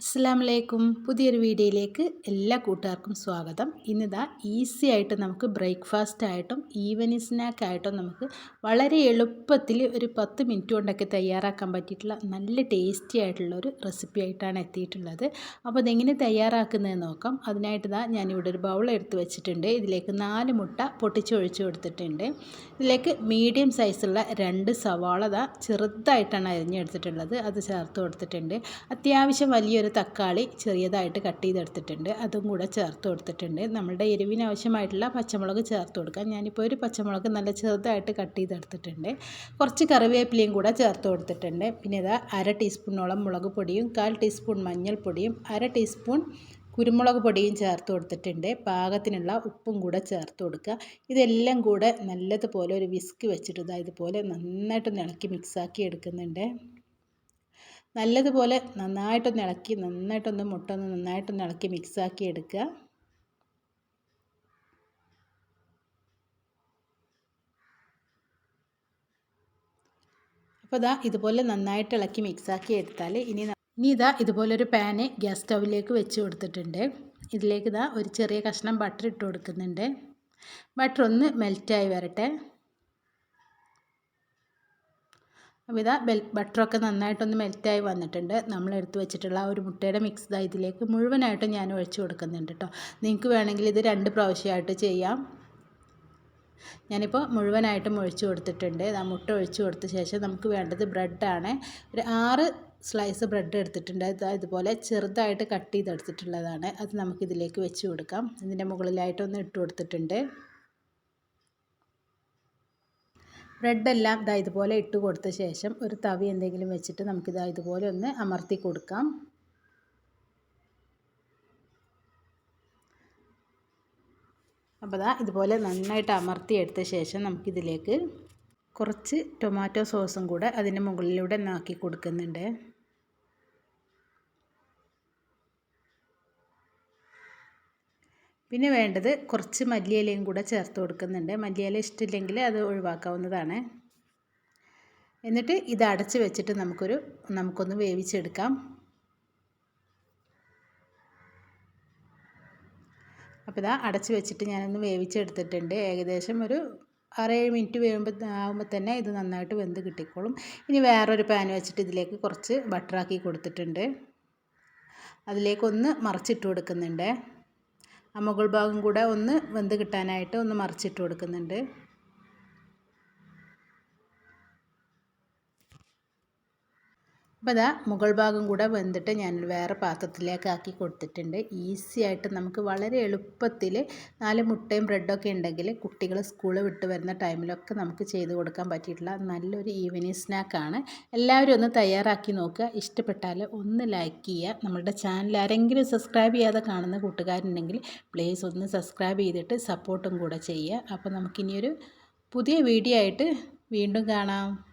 അസ്സാമലൈക്കും പുതിയൊരു വീഡിയോയിലേക്ക് എല്ലാ കൂട്ടുകാർക്കും സ്വാഗതം. ഇന്നിതാ ഈസി ആയിട്ട് നമുക്ക് ബ്രേക്ക്ഫാസ്റ്റ് ആയിട്ടും ഈവനിങ് സ്നാക്ക് ആയിട്ടും നമുക്ക് വളരെ എളുപ്പത്തിൽ ഒരു പത്ത് മിനിറ്റ് കൊണ്ടൊക്കെ തയ്യാറാക്കാൻ പറ്റിയിട്ടുള്ള നല്ല ടേസ്റ്റി ആയിട്ടുള്ള ഒരു റെസിപ്പി ആയിട്ടാണ് എത്തിയിട്ടുള്ളത്. അപ്പോൾ അതെങ്ങനെ തയ്യാറാക്കുന്നത് നോക്കാം. അതിനായിട്ട് ഇതാ ഞാനിവിടെ ഒരു ബൗൾ എടുത്ത് വെച്ചിട്ടുണ്ട്. ഇതിലേക്ക് നാല് മുട്ട പൊട്ടിച്ചൊഴിച്ച് കൊടുത്തിട്ടുണ്ട്. ഇതിലേക്ക് മീഡിയം സൈസുള്ള രണ്ട് സവാള ചെറുതായിട്ടാണ് അരിഞ്ഞെടുത്തിട്ടുള്ളത്. അത് ചേർത്ത് കൊടുത്തിട്ടുണ്ട്. അത്യാവശ്യം വലിയൊരു തക്കാളി ചെറിയതായിട്ട് കട്ട് ചെയ്തെടുത്തിട്ടുണ്ട്. അതും കൂടെ ചേർത്ത് കൊടുത്തിട്ടുണ്ട്. നമ്മുടെ എരിവിന് ആവശ്യമായിട്ടുള്ള പച്ചമുളക് ചേർത്ത് കൊടുക്കാം. ഞാനിപ്പോൾ ഒരു പച്ചമുളക് നല്ല ചെറുതായിട്ട് കട്ട് ചെയ്തെടുത്തിട്ടുണ്ട്. കുറച്ച് കറിവേപ്പിലയും കൂടെ ചേർത്ത് കൊടുത്തിട്ടുണ്ട്. പിന്നെ ഇതാ അര ടീസ്പൂണോളം മുളക് പൊടിയും കാൽ ടീസ്പൂൺ മഞ്ഞൾപ്പൊടിയും അര ടീസ്പൂൺ കുരുമുളക് പൊടിയും ചേർത്ത് കൊടുത്തിട്ടുണ്ട്. പാകത്തിനുള്ള ഉപ്പും കൂടെ ചേർത്ത് കൊടുക്കുക. ഇതെല്ലാം കൂടെ നല്ലതുപോലെ ഒരു വിസ്ക് വെച്ചിട്ട് ഇതാ ഇതുപോലെ നന്നായിട്ട് ഇളക്കി മിക്സാക്കി എടുക്കുന്നുണ്ട്. നല്ലതുപോലെ നന്നായിട്ടൊന്ന് ഇളക്കി നന്നായിട്ടൊന്ന് മുട്ട ഒന്ന് നന്നായിട്ടൊന്ന് ഇളക്കി മിക്സാക്കി എടുക്കുക. അപ്പോൾ ഇതാ ഇതുപോലെ നന്നായിട്ട് ഇളക്കി മിക്സാക്കി എടുത്താൽ ഇനി ഇനി ഇതാ ഇതുപോലൊരു പാന് ഗ്യാസ് സ്റ്റൗവിലേക്ക് വെച്ച് കൊടുത്തിട്ടുണ്ട്. ഇതിലേക്ക് ഇതാ ഒരു ചെറിയ കഷ്ണം ബട്ടർ ഇട്ട് കൊടുക്കുന്നുണ്ട്. ബട്ടർ ഒന്ന് മെൽറ്റായി വരട്ടെ. അപ്പോൾ ഇതാ ബെൽ ബട്ടറൊക്കെ നന്നായിട്ടൊന്ന് മെൽറ്റായി വന്നിട്ടുണ്ട്. നമ്മൾ എടുത്ത് വെച്ചിട്ടുള്ള ആ ഒരു മുട്ടയുടെ മിക്സ് ഇതാ ഇതിലേക്ക് മുഴുവനായിട്ടും ഞാൻ ഒഴിച്ചു കൊടുക്കുന്നുണ്ട് കേട്ടോ. നിങ്ങൾക്ക് വേണമെങ്കിൽ ഇത് രണ്ട് പ്രാവശ്യമായിട്ട് ചെയ്യാം. ഞാനിപ്പോൾ മുഴുവനായിട്ടും ഒഴിച്ചു കൊടുത്തിട്ടുണ്ട്. ആ മുട്ട ഒഴിച്ചു കൊടുത്ത ശേഷം നമുക്ക് വേണ്ടത് ബ്രെഡാണ്. ഒരു ആറ് സ്ലൈസ് ബ്രെഡ് എടുത്തിട്ടുണ്ട്. ഇതുപോലെ ചെറുതായിട്ട് കട്ട് ചെയ്തെടുത്തിട്ടുള്ളതാണ്. അത് നമുക്കിതിലേക്ക് വെച്ച് കൊടുക്കാം. ഇതിന്റെ മുകളിലായിട്ടൊന്ന് ഇട്ട് കൊടുത്തിട്ടുണ്ട്. ബ്രെഡെല്ലാം ഇതാ ഇതുപോലെ ഇട്ട് കൊടുത്ത ശേഷം ഒരു തവി എന്തെങ്കിലും വെച്ചിട്ട് നമുക്കിതാ ഇതുപോലെ ഒന്ന് അമർത്തി കൊടുക്കാം. അപ്പോൾ ഇതാ ഇതുപോലെ നന്നായിട്ട് അമർത്തി എടുത്ത ശേഷം നമുക്കിതിലേക്ക് കുറച്ച് ടൊമാറ്റോ സോസും കൂടെ അതിന്റെ മുകളിലൂടെ നാക്കി കൊടുക്കുന്നുണ്ട്. പിന്നെ വേണ്ടത് കുറച്ച് മല്ലിയിലയും കൂടെ ചേർത്ത് കൊടുക്കുന്നുണ്ട്. മല്ലിയില ഇഷ്ടമില്ലെങ്കിൽ അത് ഒഴിവാക്കാവുന്നതാണ്. എന്നിട്ട് ഇത് അടച്ച് വെച്ചിട്ട് നമുക്കൊരു നമുക്കൊന്ന് വേവിച്ചെടുക്കാം. അപ്പോൾ ഇതാ അടച്ച് വെച്ചിട്ട് ഞാനൊന്ന് വേവിച്ചെടുത്തിട്ടുണ്ട്. ഏകദേശം ഒരു ആറേഴ് മിനിറ്റ് വേകുമ്പോൾ ആകുമ്പോൾ തന്നെ ഇത് നന്നായിട്ട് വെന്ത് കിട്ടിക്കോളും. ഇനി വേറൊരു പാൻ വെച്ചിട്ട് ഇതിലേക്ക് കുറച്ച് ബട്ടറാക്കി കൊടുത്തിട്ടുണ്ട്. അതിലേക്കൊന്ന് മറിച്ചിട്ട് കൊടുക്കുന്നുണ്ട്. ആ മുകൾ ഭാഗം കൂടെ ഒന്ന് വെന്ത് കിട്ടാനായിട്ട് ഒന്ന് മറിച്ചിട്ട് കൊടുക്കുന്നുണ്ട്. അപ്പോൾ അതാ മുകൾ ഭാഗം കൂടെ വെന്തിട്ട് ഞാൻ വേറെ പാത്രത്തിലേക്ക് ആക്കി കൊടുത്തിട്ടുണ്ട്. ഈസി ആയിട്ട് നമുക്ക് വളരെ എളുപ്പത്തിൽ നാല് മുട്ടയും ബ്രെഡൊക്കെ ഉണ്ടെങ്കിൽ കുട്ടികൾ സ്കൂൾ വിട്ട് വരുന്ന ടൈമിലൊക്കെ നമുക്ക് ചെയ്ത് കൊടുക്കാൻ പറ്റിയിട്ടുള്ള നല്ലൊരു ഈവനിങ് സ്നാക്കാണ് എല്ലാവരും ഒന്ന് തയ്യാറാക്കി നോക്കുക. ഇഷ്ടപ്പെട്ടാൽ ഒന്ന് ലൈക്ക് ചെയ്യുക. നമ്മുടെ ചാനൽ ആരെങ്കിലും സബ്സ്ക്രൈബ് ചെയ്യാതെ കാണുന്ന കൂട്ടുകാരുണ്ടെങ്കിൽ പ്ലീസ് ഒന്ന് സബ്സ്ക്രൈബ് ചെയ്തിട്ട് സപ്പോർട്ടും കൂടെ ചെയ്യുക. അപ്പോൾ നമുക്കിനിയൊരു പുതിയ വീഡിയോ ആയിട്ട് വീണ്ടും കാണാം.